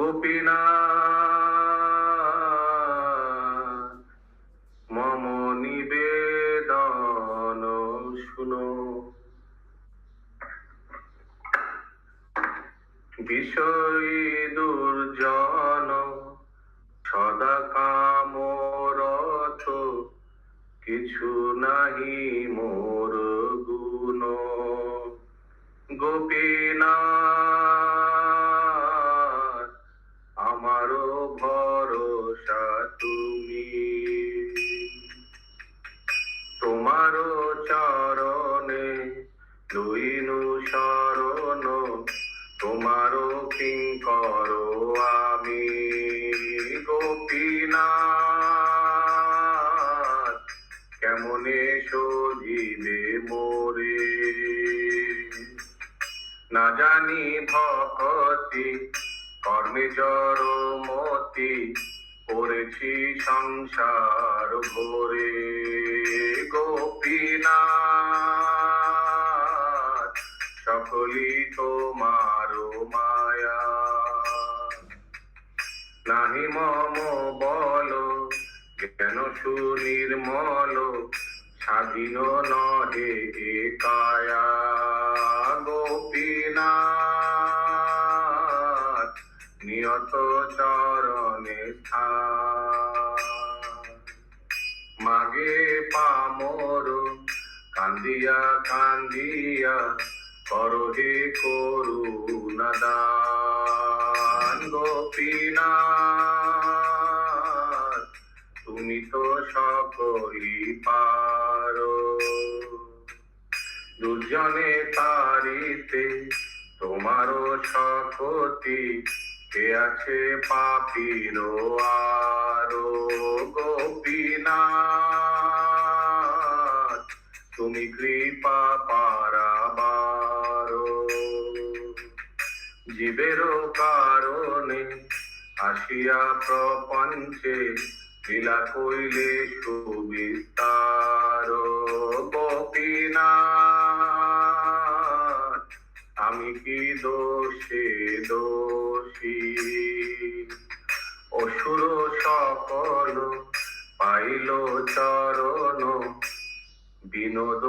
গোপীনাথ মম নিবেদন শুনো। বিষয় দুর্জন সদা কামরত কিছু নাহি মোর লইনু শরণ তোমারও কিঙ্কর আমি? গোপীনাথ, কেমনে সজিবে মোরে? না জানি ভকতি, কর্মে জড়মতি পড়েছি সংসার ভরে। সকলি তোমার মায়া। নাহি মম বল, জ্ঞান সুনির্মল, স্বাধীন নহে কায়া গোপীনাথ, নিয়ত চরণে মাগে পামর, কান্দিয়া কান্দিয়া করহে করুণাদান গোপীনাথ, তুমি তো সকলি পারো। দুর্জনে তারিতে তোমারও শকতি কে আছে পাপির আরও? গোপীনাথ, তুমি কৃপা পারাবার জীবেরও কারণে আসিয়া প্রপঞ্চে লীলা কইলে সুবিস্তার গোপীনা আমি কি দোষে দোষী? অসুর সকল পাইল চরণ, বিনোদ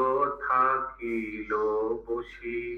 থাকিল বসী।